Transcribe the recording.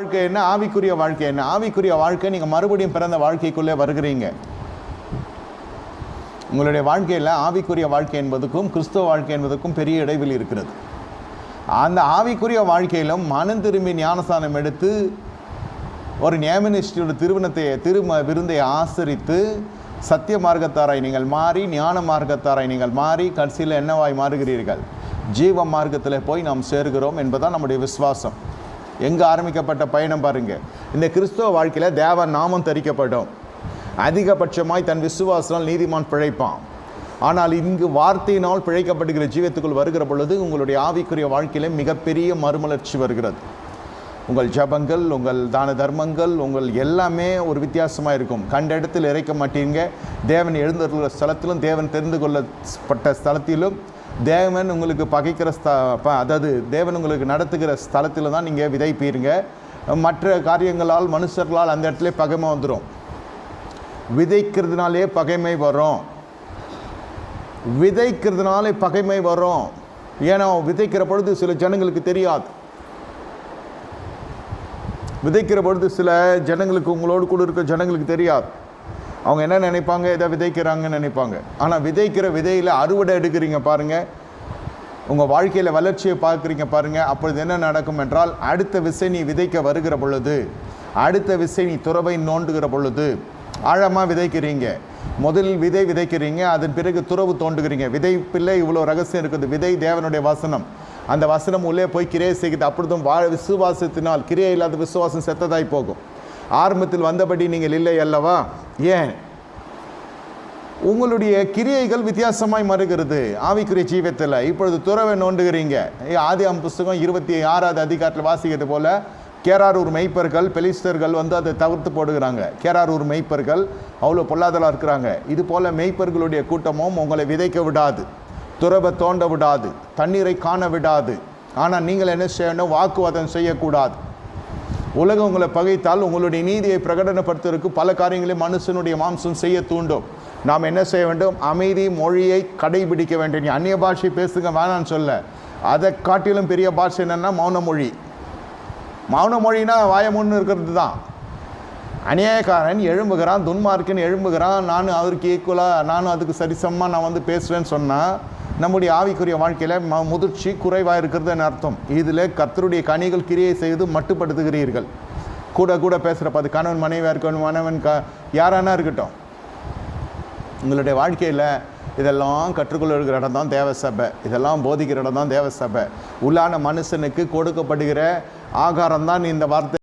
வாழ்க்கை என்ன? ஆவிக்குரிய வாழ்க்கை என்ன? ஆவிக்குரிய வாழ்க்கை நீங்கள் மறுபடியும் பிறந்த வாழ்க்கைக்குள்ளே வருகிறீங்க. உங்களுடைய வாழ்க்கையில் ஆவிக்குரிய வாழ்க்கை என்பதுக்கும் கிறிஸ்துவ வாழ்க்கை என்பதுக்கும் பெரிய இடைவெளி இருக்கிறது. அந்த ஆவிக்குரிய வாழ்க்கையிலும் மனம் திரும்பி ஞானஸ்தானம் எடுத்து ஒரு நியமனிஷ்டியோட திருமணத்தை திரும விருந்தை ஆசரித்து சத்திய மார்க்கத்தாராய் நீங்கள் மாறி ஞான மார்க்கத்தாராய் நீங்கள் மாறி கடைசியில் என்னவாய் மாறுகிறீர்கள்? ஜீவ மார்க்கத்தில் போய் நாம் சேர்கிறோம் என்பதுதான் நம்முடைய விசுவாசம். எங்கே ஆரம்பிக்கப்பட்ட பயணம் பாருங்கள் இந்த கிறிஸ்துவ வாழ்க்கையில் தேவ நாமம் தரிக்கப்படும். அதிகபட்சமாய் தன் விசுவாசனால் நீதிமான் பிழைப்பான். ஆனால் இங்கு வார்த்தையினால் பிழைக்கப்படுகிற ஜீவத்துக்குள் வருகிற பொழுது உங்களுடைய ஆவிக்குரிய வாழ்க்கையிலே மிகப்பெரிய மறுமலர்ச்சி வருகிறது. உங்கள் ஜபங்கள் உங்கள் தான தர்மங்கள் உங்கள் எல்லாமே ஒரு வித்தியாசமாக இருக்கும். கண்ட இடத்தில் இறைக்க மாட்டீங்க. தேவன் எழுந்துள்ள ஸ்தலத்திலும் தேவன் தெரிந்து கொள்ளப்பட்ட ஸ்தலத்திலும் தேவன் உங்களுக்கு பகைக்கிற ஸ்த ப- அதாவது தேவன் உங்களுக்கு நடத்துகிற ஸ்தலத்தில் தான் நீங்கள் விதைப்பீருங்க மற்ற காரியங்களால் மனுஷர்களால் அந்த இடத்துல பகைமை வந்துடும் விதைக்கிறதுனாலே பகைமை வரும். விதைக்கிறதுனாலே பகைமை வரும். ஏன்னா விதைக்கிற பொழுது சில ஜனங்களுக்கு தெரியாது. விதைக்கிற பொழுது சில ஜனங்களுக்கு உங்களோடு கூட இருக்க ஜனங்களுக்கு தெரியாது. அவங்க என்ன நினைப்பாங்க எதை விதைக்கிறாங்கன்னு நினைப்பாங்க. ஆனால் விதைக்கிற விதையில் அறுவடை எடுக்கிறீங்க பாருங்கள் உங்கள் வாழ்க்கையில் வளர்ச்சியை பார்க்குறீங்க பாருங்கள் அப்பொழுது என்ன நடக்கும் என்றால் அடுத்த விசை நீ விதைக்க வருகிற பொழுது அடுத்த விசை நீ துறவை நோண்டுகிற பொழுது ஆழமாக விதைக்கிறீங்க. முதலில் விதை விதைக்கிறீங்க அதன் பிறகு துறவு தோண்டுகிறீங்க. விதைப்பில்லை இவ்வளோ ரகசியம் இருக்குது. விதை தேவனுடைய வசனம். அந்த வசனம் உள்ளே போய் கிரியை செய்கிறது. அப்பொழுதும் வா விசுவாசத்தினால் கிரியை இல்லாத விசுவாசம் செத்ததாய் போகும். ஆரம்பத்தில் வந்தபடி நீங்கள் இல்லை அல்லவா? ஏன்? உங்களுடைய கிரியைகள் வித்தியாசமாய் மறுகிறது. ஆவிக்குரிய ஜீவத்தில் இப்பொழுது துறவை நோண்டுகிறீங்க. ஏ, ஆதியாம் புஸ்தகம் இருபத்தி ஆறாவது அதிகாரத்தில் வாசிக்கிறது போல கேராரூர் மெய்ப்பர்கள் பெலிஸ்தர்கள் வந்து அதை தவிர்த்து போடுகிறாங்க. கேராரூர் மெய்ப்பர்கள் அவ்வளோ பொல்லாதலாக இருக்கிறாங்க. இது போல மெய்ப்பர்களுடைய கூட்டமும் உங்களை விதைக்க விடாது. துறவை தோண்ட விடாது. தண்ணீரை காண விடாது. ஆனால் நீங்கள் என்ன செய்யணும்? வாக்குவாதம் செய்யக்கூடாது. உலகம் உங்களை பகைத்தால் உங்களுடைய நீதியை பிரகடனப்படுத்துவதற்கு பல காரியங்களை மனுஷனுடைய மாம்சம் செய்ய தூண்டும். நாம் என்ன செய்ய வேண்டும்? அமைதி மொழியை கடைபிடிக்க வேண்டும். நீ அந்நிய பாஷை பேசுங்க வேணான்னு சொல்ல. அதை காட்டிலும் பெரிய பாஷை என்னென்னா மௌன மொழி. மௌன மொழினா வாயமுன்னு இருக்கிறது தான். அநியாயக்காரன் எழும்புகிறான் துன்மார்க்கன் எழும்புகிறான். நானும் அவருக்கு ஈக்குவலாக நானும் அதுக்கு சரிசமமாக நான் வந்து பேசுவேன்னு சொன்னால் நம்முடைய ஆவிக்குரிய வாழ்க்கையில் ம முதிர்ச்சி குறைவாக இருக்கிறதுன்னு அர்த்தம். இதில் கத்தருடைய கனிகள் கிரியை செய்து மட்டுப்படுத்துகிறீர்கள். கூட கூட பேசுகிறப்ப அது கணவன் மனைவியாக இருக்கணும் மனவன் க யாரானா இருக்கட்டும். உங்களுடைய வாழ்க்கையில் இதெல்லாம் கற்றுக்கொள்ள இருக்கிற இடம் தான் தேவ சபை. இதெல்லாம் போதிக்கிற இடம் தான் தேவ சபை. உள்ளான மனுஷனுக்கு கொடுக்கப்படுகிற ஆகாரம் தான் இந்த வார்த்தை.